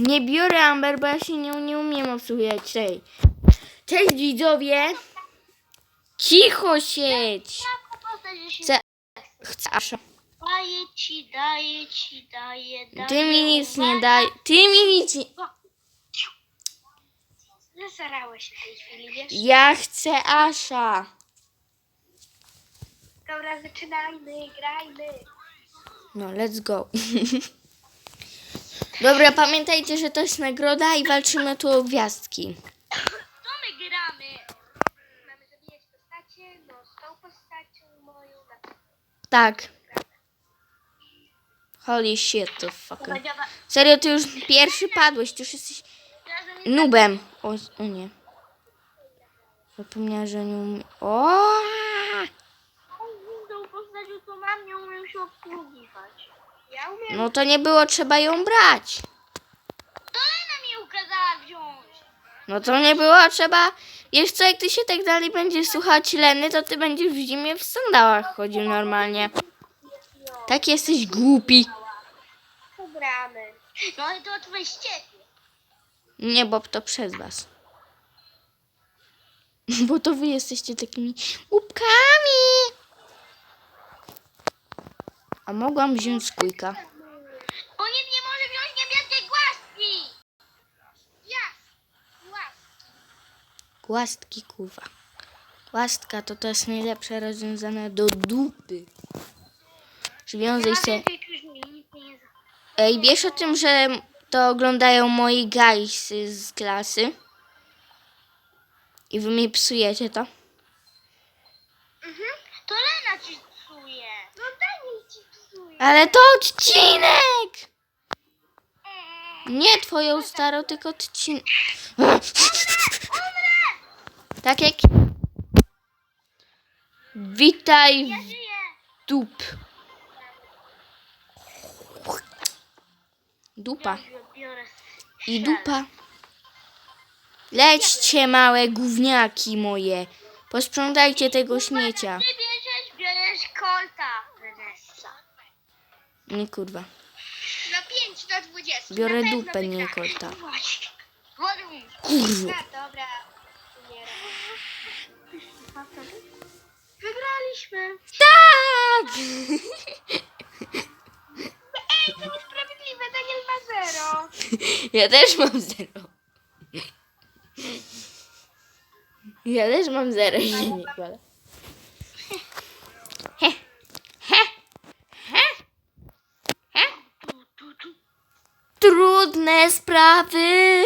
Nie biorę Amber, bo ja się nią nie umiem obsługiwać tej. Cześć widzowie! Cicho się Chcę... Chcę... Daje ci, daje ci, daje, daje. Ty mi nic nie daj. Ty mi nic nie... Zasarałeś się w tej chwili, wiesz? Ja chcę Asza. Dobra, zaczynajmy, grajmy. No, let's go. Dobra, pamiętajcie, że to jest nagroda i walczymy tu o gwiazdki. Co my gramy? Mamy zabijać postacie, no z tą postacią moją. na- Tak. Holy shit, to fucker. Serio, ty już pierwszy padłeś, ty już jesteś nubem. O, o nie. Zapomniała, że nie umie... O! tą postacią to mam, nie umiem się obsługiwać. Ja umiem. No to nie było trzeba ją brać. To Lena mi ukazała wziąć. No to nie było trzeba... Wiesz co, jak ty się tak dalej będziesz słuchać Leny, to ty będziesz w zimie w sandałach chodził normalnie. Tak jesteś głupi. Przegramy. No ale to od ciebie. Nie, Bob, to przez was. Bo to wy jesteście takimi głupkami. A mogłam wziąć skójka. Bo nikt nie może wziąć niebieskiej głaski. Ja. Głaski. Głastki, kurwa. Głastka to to jest najlepsze rozwiązane do dupy. Związaj się. Ej, wiesz o tym, że to oglądają moi gajsy z klasy? I wy mi psujecie to? Mhm. To Lena ci psuje. No daj mi ci psuje. Ale to odcinek! Nie twoją starą, tylko odcinek. Tak jak. Witaj dup. Dupa. I dupa. Lećcie małe gówniaki moje. Posprzątajcie tego śmiecia. Ty bierzesz, bierzesz. Vanessa. Nie kurwa. Na 5 do 20. Biorę Na pewno dupę, nie. Właśnie. Ładnie. Kurwa. A, dobra. Umieram. Wygraliśmy. Tak! Ej, to niesprawiedliwe, Daniel ma zero. Ja też mam zero. Ja też mam zero, się nie kładę. He, he, he, he. Tu, tu, tu. Trudne sprawy.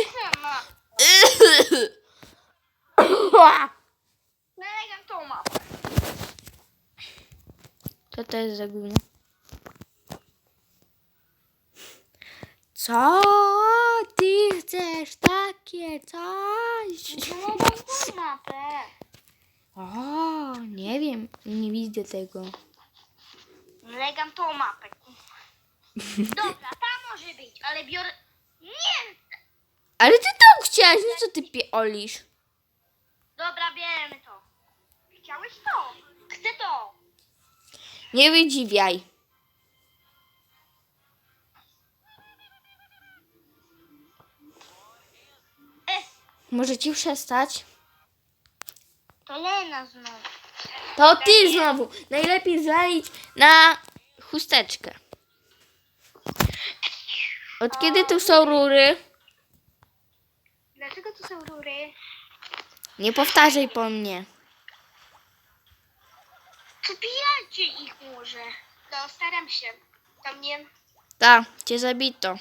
Co to jest za gówno? Co ty chcesz? Takie coś. O, nie wiem, nie widzę tego. Zalegam tą mapę. Dobra, ta może być, ale biorę... Nie! Ale ty to chciałaś, no co ty piolisz? Dobra, bierzemy to. Chciałeś to? Chcę to. Nie wydziwiaj. E, Możecie przestać? to Lena znowu. To ty znowu. Najlepiej zwalić na chusteczkę. Od kiedy tu są rury? Dlaczego tu są rury? Nie powtarzaj po mnie. Zabijajcie ich może. No, staram się. Tam nie... Ta, cię zabito.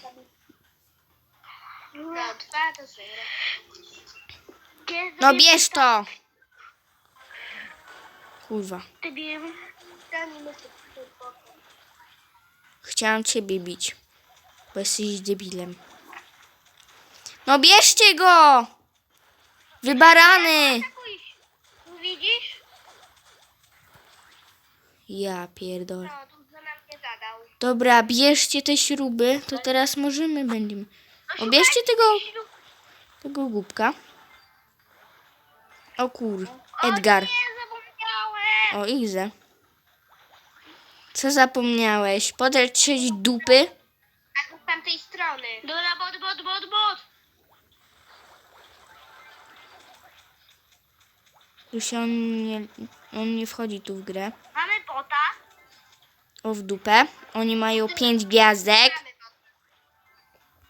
No, dwa do zera. No bierz to. Kurwa. To Chciałam ciebie bić. Bo jesteś debilem. No bierzcie go! Wy barany! Widzisz? Ja pierdolę. No, tu nam nie zadał. Dobra, bierzcie te śruby, to teraz możemy będziemy. O, bierzcie tego, tego głupka. O kur, Edgar. O, Ize. Co zapomniałeś? Podetrzeć dupy? Strony. Dobra, bot, bot, bot, bot. Już on nie, on nie wchodzi tu w grę. Mamy bota. O w dupę. Oni mają pięć gwiazdek. Mamy bota.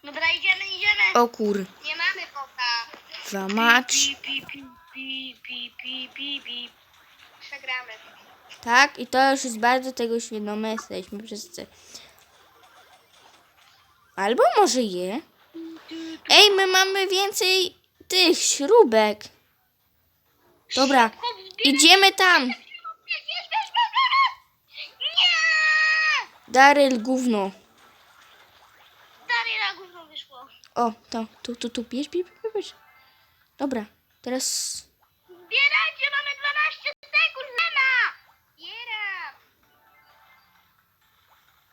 Dobra, idziemy, idziemy. O kur... Nie mamy bota. Dwa macz. Pi, pi, pi, pi, pi, pi, pi, pi. Przegramy. Tak, i to już jest bardzo tego świadome jesteśmy wszyscy. Albo może je. Ej, my mamy więcej tych śrubek. Dobra, idziemy tam. Daryl gówno. Na gówno wyszło. O, to, tu, tu, tu, bierz, bierz, bierz. Dobra, teraz... Zbierajcie, mamy 12 sekund, Lena! Zbieram.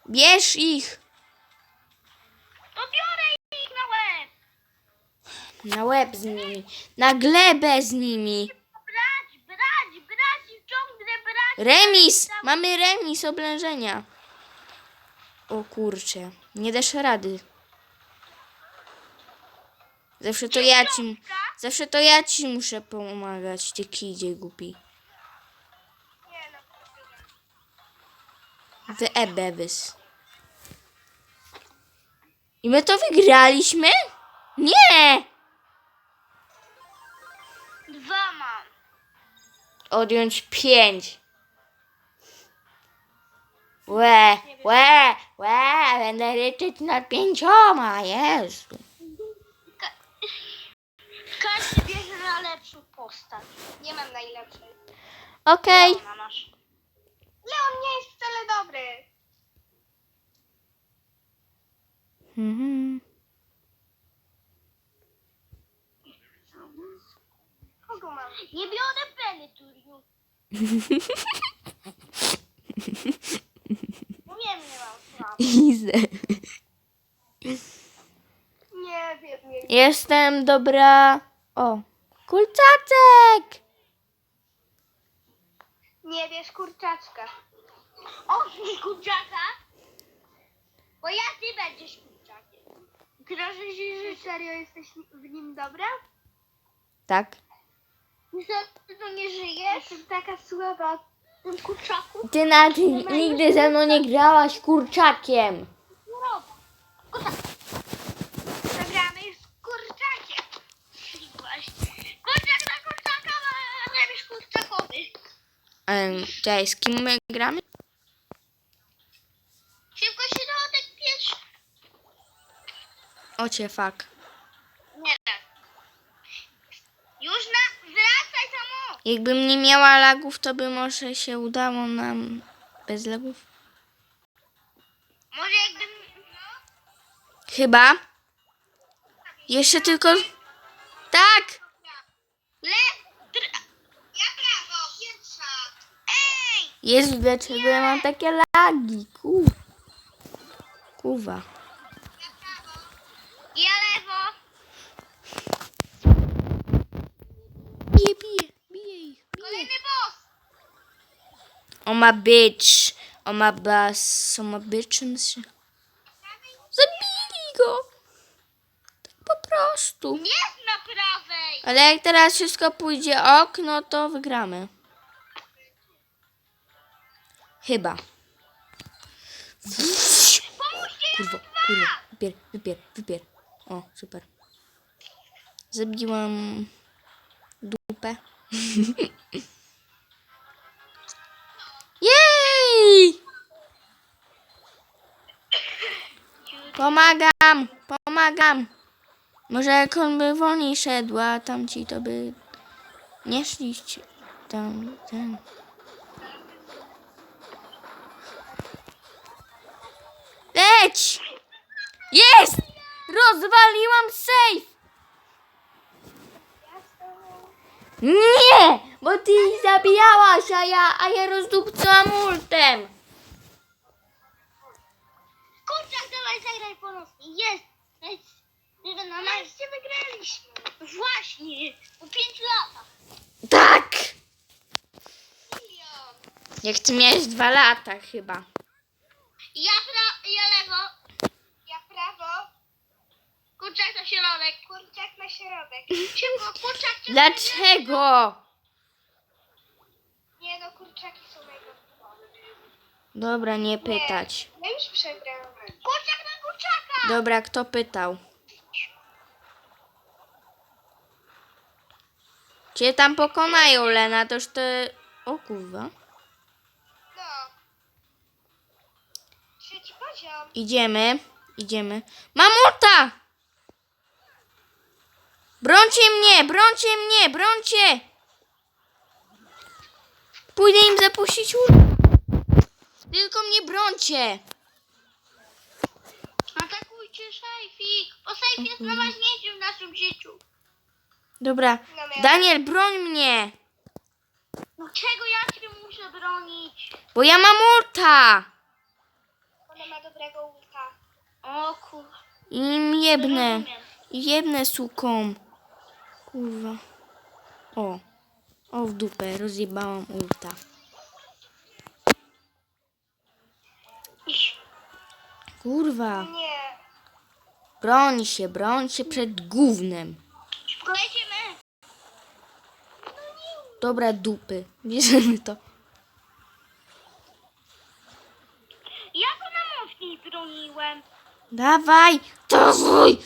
Bierz ich na łeb z nimi, na glebę z nimi. Brać, brać, brać i ciągle brać. Remis! Mamy remis oblężenia. O kurczę, nie dasz rady. Zawsze to ja ci, zawsze to ja ci muszę pomagać, ty kidzie głupi. Nie no. Wy ebewys. I my to wygraliśmy? Nie! Odjąć pięć. Łe, łe, łe, będę liczyć nad pięcioma, Jezu. Ka- każdy bierze na lepszą postać. Nie mam najlepszej. Okej. Leona masz. Leon nie jest wcale dobry. Mhm. Kogo mam? Nie biorę peny, turniu. Wiem, nie mam. Nie wiem, nie Jestem dobra. O, kurczaczek! Nie wiesz kurczaczka. O, nie kurczaka? Bo ja ty będziesz kurczakiem. Proszę się, że serio jesteś w nim dobra? Tak. Ty to nie żyjesz? Jestem taka słaba tym kurczaku. Ty na ty nigdy ze mną nie grałaś kurczakiem. Choroba. Kurczak. Zagramy już z kurczakiem. Właśnie. Kurczak na kurczaka, a remis kurczakowy. Um, cześć, z kim my gramy? Szybko się dołek piesz. Ocie, fuck. Nie tak. Już na... Jakbym nie miała lagów, to by może się udało nam bez lagów. Może jakbym... Chyba. Jeszcze tylko... Tak! Jezu, dlaczego ja mam takie lagi? Ku... Kuwa. Ja prawo. Ja lewo. Bije, bije, bije ich, bije. Kolejny boss. O ma bitch. O ma bas. O ma bitches. Zabili go. Tak po prostu. Nie na prawej. Ale jak teraz wszystko pójdzie ok, no to wygramy. Chyba. Kurwa, kurwa. Wypier, wypier, wypier. O, super. Zabiłam dupę. Pomagam, pomagam. Może jak on by wolniej szedł, a tamci to by nie szliście. Tam, tam. Leć! Jest! Rozwaliłam safe! Nie! Bo ty ich zabijałaś, a ja, a ja rozdupcałam ultem. Kurczak, dawaj zagraj ponownie. Jest. Jest. No nareszcie wygraliśmy. Właśnie. Po pięć latach. Tak! Milion. Jak ty miałeś dwa lata chyba. Ja, pra... ja lewo. Ja prawo. Kurczak na środek. Kurczak na środek. Szybko, kurczak czy Dlaczego? Nie no, kurczaki są najgorsze. Dobra, nie pytać. Ja już przegrałam. Kurczak na kurczaka! Dobra, kto pytał? Cię tam pokonają, Lena, toż ty... O kurwa. No. Trzeci poziom. Idziemy, idziemy. Mamuta! Brońcie mnie, brońcie mnie, brońcie! Pójdę im zapuścić łódkę. Tylko mnie brońcie. Atakujcie szajfik. Bo szajf jest najważniejszy w naszym życiu. Dobra, Daniel, broń mnie, Czego ja cię muszę bronić? bo ja mam ulta. Ona ma dobrego ulta. O kur... Im jebnę, jebnę suką. Kurwa. O, o w dupę, rozjebałam ulta. Kurwa, Nie. broń się, broń się przed gównem. Szybko lecimy. Dobra, dupy, bierzemy to. Ja go na mocniej broniłem. Dawaj, dawaj. O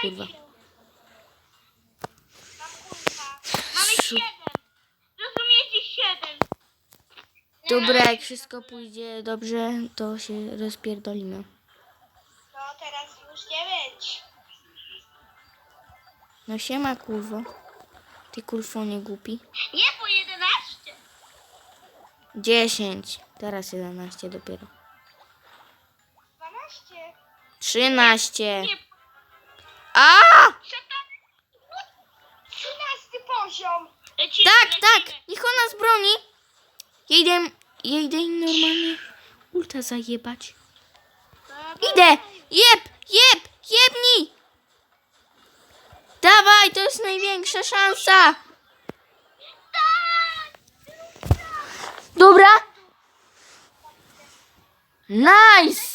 kurwa. Umierajcie. Mam kurwa. Mamy siedem. Rozumiecie siedem. Dobra, jak wszystko pójdzie dobrze, to się rozpierdolimy. No teraz już dziewięć. No siema, kurwo. Ty kurwo nie głupi. Nie, po jedenaście. 10. Teraz 11 dopiero. Dwanaście. 13. Nie. A! Trzynasty poziom. Tak, tak! Niech ona nas broni. Ja idę im normalnie ulta zajebać. Idę! Jeb! Jeb! Jebnij! Dawaj, to jest największa szansa! Dobra! Nice!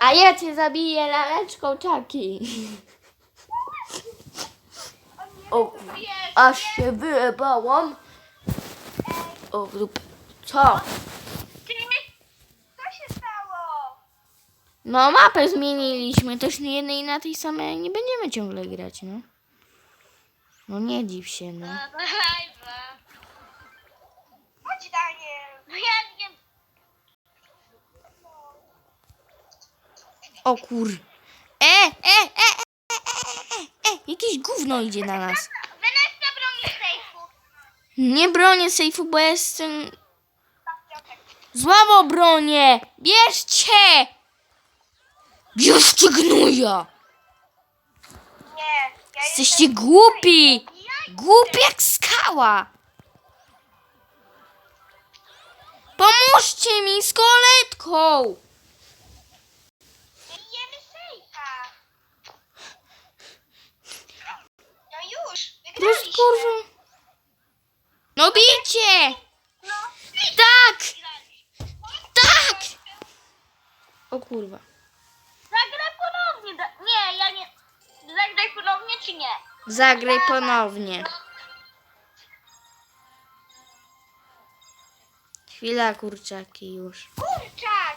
A ja cię zabiję laleczką czaki. O, aż się wyjebałam. O, dupę. Co? No mapę zmieniliśmy, też nie jednej na tej samej nie będziemy ciągle grać, no. No nie dziw się, no. Live'a. Chodź, Daniel. No ja nie... O kur... E, e, e, e, e, e, e, e, jakieś gówno idzie na nas. Vanessa broni sejfu. Nie bronię sejfu, bo jestem... Złamo bronię! Bierzcie! Bierzcie gnuja! Nie, ja Jesteście głupi! Głupi jak skała! Pomóżcie mi z koletką! Wygraliśmy. kurwa. No bijcie! No, Tak! Tak! O kurwa. Zagraj ponownie. Nie, ja nie... Zagraj ponownie czy nie? Zagraj ponownie. Chwila kurczaki już. Kurczak.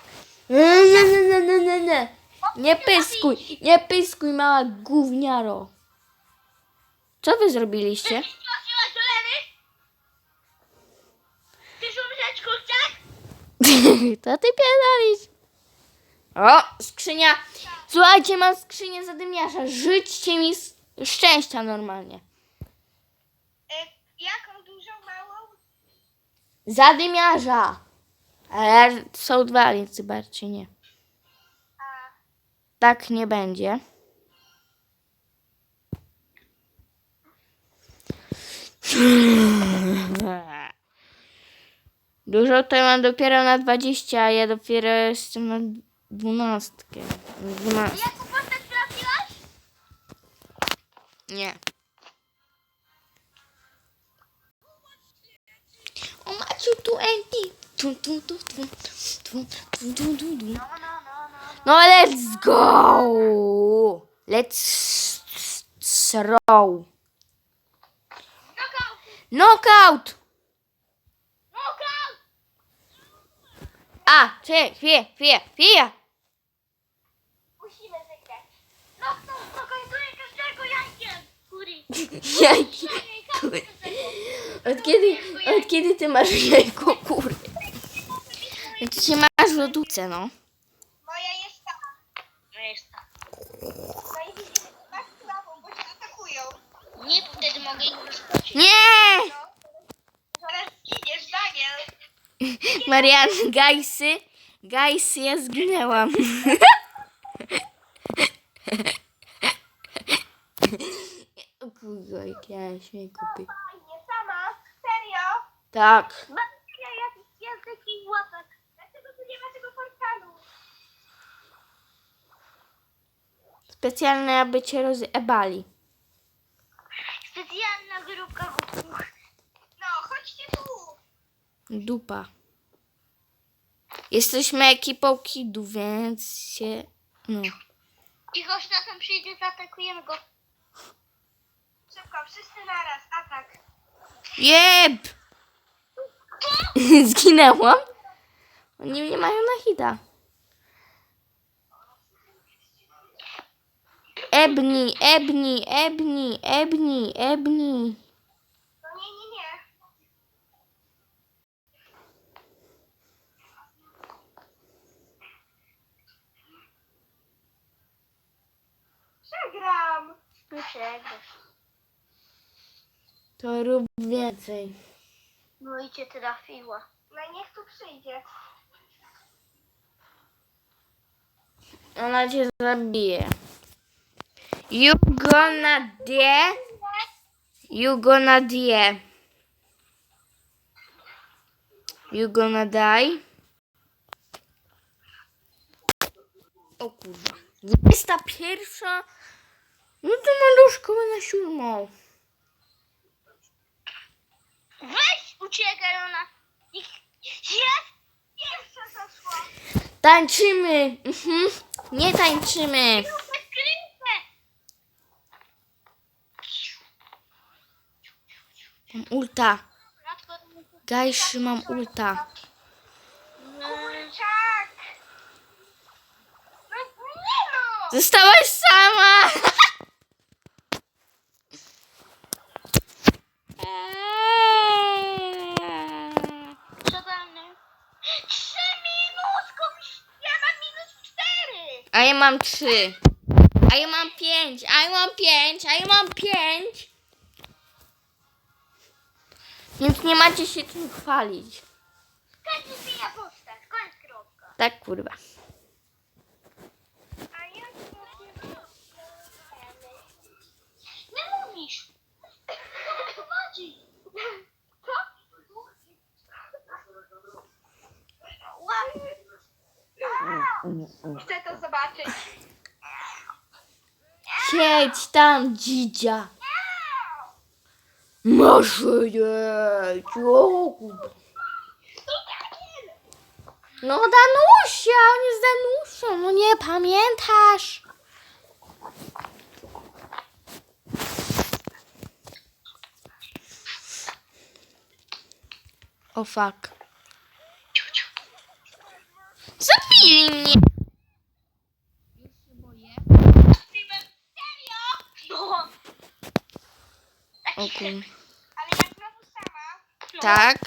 Nie, nie, nie, nie, nie, nie. Nie pyskuj, nie pyskuj mała gówniaro. Co wy zrobiliście? Straciłaś do? Chcesz umrzeć, kurczak? To ty pierdolisz. O, skrzynia. Słuchajcie, mam skrzynię zadymiarza. Życzcie mi s- szczęścia normalnie. E, jaką dużą, małą? Zadymiarza. Ale są dwa, więc zobaczcie, nie. A, Tak nie będzie. Dużo to mam dopiero na 20, a ja dopiero jestem na 12. 12. jaką postać trafiłaś? Nie. tu Andy. Tu, tu, tu, tu, tu, tu, tu, tu, tu. No, no, no, no. No let's go! Let's throw. Knockout! Knockout! A, czekaj, chwilę, chwilę, chwilę. Musimy wygrać. Knockout pokończuje każdego jajkiem! Kuri. Jajki. Od kiedy, od kiedy ty masz jajko, kurde? Ty się masz w lodówce, no. Moja jest ta. Moja jest ta. No i widzimy, tak słabą, bo się atakują. Nie, wtedy mogę ich rozpocząć. Nie! Zaraz zginiesz, Daniel. Marian, gajsy, gajsy, ja zginęłam. O kurwa, jak ja. Fajnie, sama? Serio? Tak. Łapek. Dlaczego tu nie ma tego portalu? Specjalne, aby cię rozebali. Dupa. Jesteśmy ekipą kidu, więc się... No. I gość na tym przyjdzie, zaatakujemy go. Szybko, wszyscy naraz, atak. Jeb! Zginęłam? Oni nie mają na hita. Ebni, ebni, ebni, ebni, ebni. No nie, nie, nie. Przegram. Nie przegrasz. To rób więcej. No i cię trafiła. No niech tu przyjdzie. Ona cię zabije. You gonna die. You gonna die. You gonna die. O kurwa. 21. No to maluszko na siódmą. Weź uciekaj ona. Jest! Jeszcze zaszła. Tańczymy. Mhm. Nie tańczymy. Mam ulta. Gajszy, mam ulta. Kurczak! No nie no! Zostałaś sama. Trzy. A ja mam pięć. A ja mam pięć. A ja mam pięć. Więc nie macie się czym chwalić. Każdy zmienia postać, koniec kropka. Tak kurwa. A ja Nie mówisz! Prowadzi! Co? Chcę to zobaczyć. Siedź tam, dzidzia. Może jeść. O. No Danusia, on jest Danusią. No nie pamiętasz. O fuck. Zabili mnie. Serio? No. Ale ja znowu sama. Tak.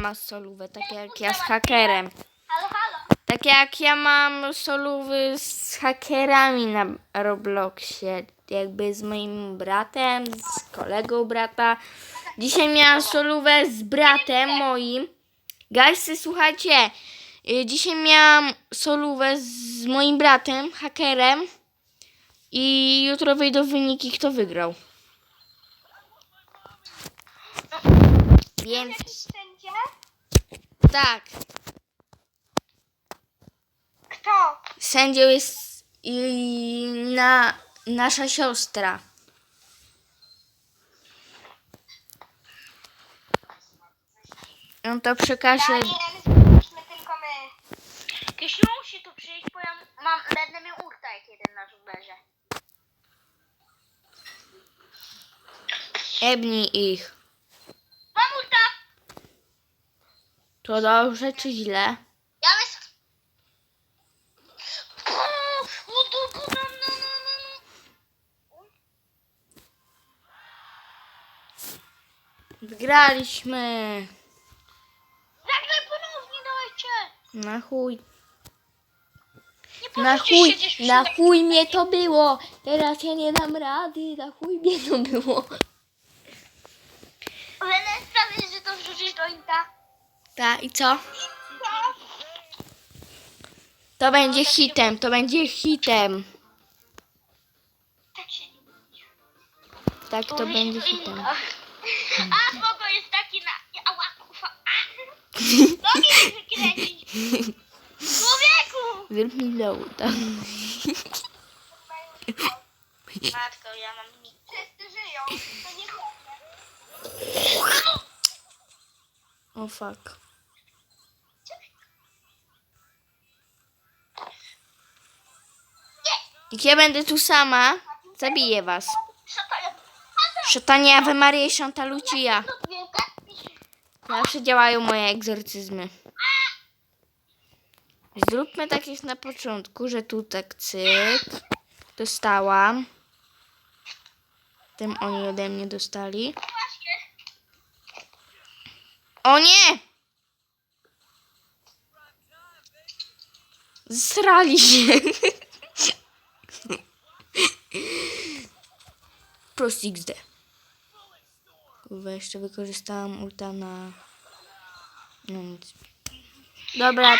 Ma solówę, tak jak ja z hakerem. Halo, halo. Tak jak ja mam solówy z hakerami na Robloxie. Jakby z moim bratem, z kolegą brata. Dzisiaj miałam solówę z bratem moim. Guysy, słuchajcie. y, Dzisiaj miałam solówę z moim bratem, hakerem. I jutro wyjdą wyniki, kto wygrał. Więc sędzia? tak. Kto? Sędzią jest y, na, nasza siostra. No to przekażę. Jesteśmy tylko my. Kisiu, musi tu przyjść, bo ja mam, będę miał urta jak jeden na żuberze. Ebnij ich. Mam urta! To dobrze czy źle? Ja no. Wygraliśmy. Nagle ponownie dajcie! Na chuj. Na chuj, na chuj mnie to było. Teraz ja nie dam rady. Na chuj mnie to było. Lenę, sprawię, że to wrzucisz do inta. Tak, i co? To będzie hitem, to będzie hitem. Tak się nie Tak, to będzie hitem. A, spoko, jest taki na... Ała, kufa. Mi wykręcić. Człowieku! Zrób mi ja mam... Wszyscy żyją, to nie chodzi. O fuck. Jak ja będę tu sama, zabiję was. Szatanie Ave Maria i Santa Lucia. Zawsze działają moje egzorcyzmy. Zróbmy tak jak na początku, że tu tak cyk. Dostałam. Tym oni ode mnie dostali. O nie! Zsrali się. Prost XD. Kurwa, jeszcze wykorzystałam ulta na... No nic. Dobra,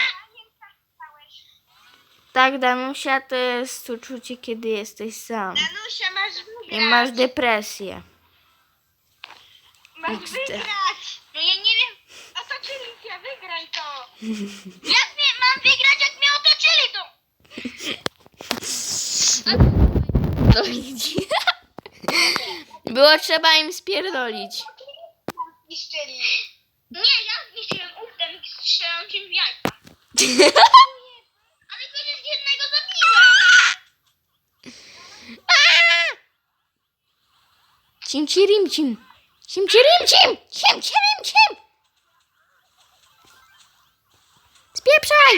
tak Danusia, to jest uczucie, kiedy jesteś sam. Danusia, masz I wygrać. masz depresję. Masz XD. wygrać. No ja nie. Otoczyli cię, wygraj to. Jak mnie mam wygrać, jak mnie otoczyli to? To widzi. Było trzeba im spierdolić. Zniszczyli. Nie, ja zniszczyłem ultem i strzelam cię w jajka. Ale chociaż jednego zabiłem. Cim cirim cim. Cim cirim cim. Cim cirim cim. Spieprzaj.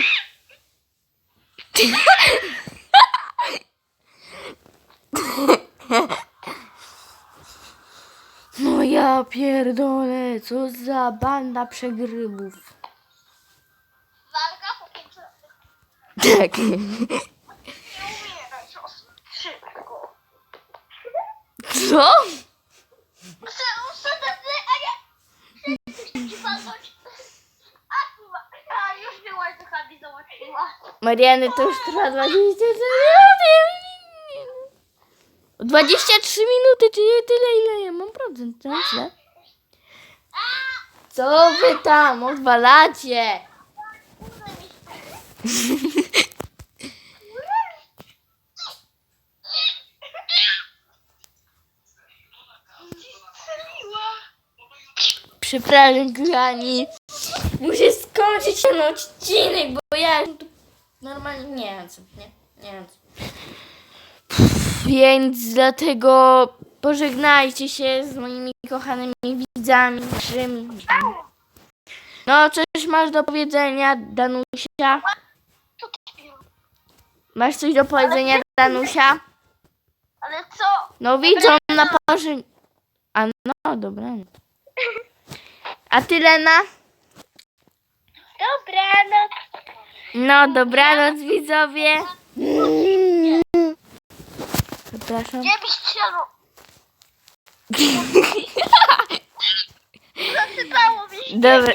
No ja pierdolę, co za banda przegrywów. Walka po Tak. Nie umieraj. Co? Muszę, muszę tacy, a nie. Chcę ci walnąć. A kurwa, a już byłaś do Habi załatwiła. Mariany to już trwa 23 minuty. 23 minuty, czyli tyle ile ja mam procent, to źle. Co wy tam odwalacie? Przepraszam, kochani. Muszę skończyć ten odcinek, bo ja tu normalnie nie wiem co, nie, nie wiem co. Więc dlatego pożegnajcie się z moimi kochanymi widzami naszymi. No, coś masz do powiedzenia, Danusia? Masz coś do powiedzenia, Danusia? Ale co? No widzą na pożeg... A no, dobra. A ty, Lena? Dobranoc. No, dobranoc, widzowie. Przepraszam. Nie byś chciał. Zasypało mi się. Dobra,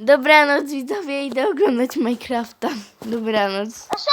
dobranoc, widzowie, idę oglądać Minecrafta. Dobranoc.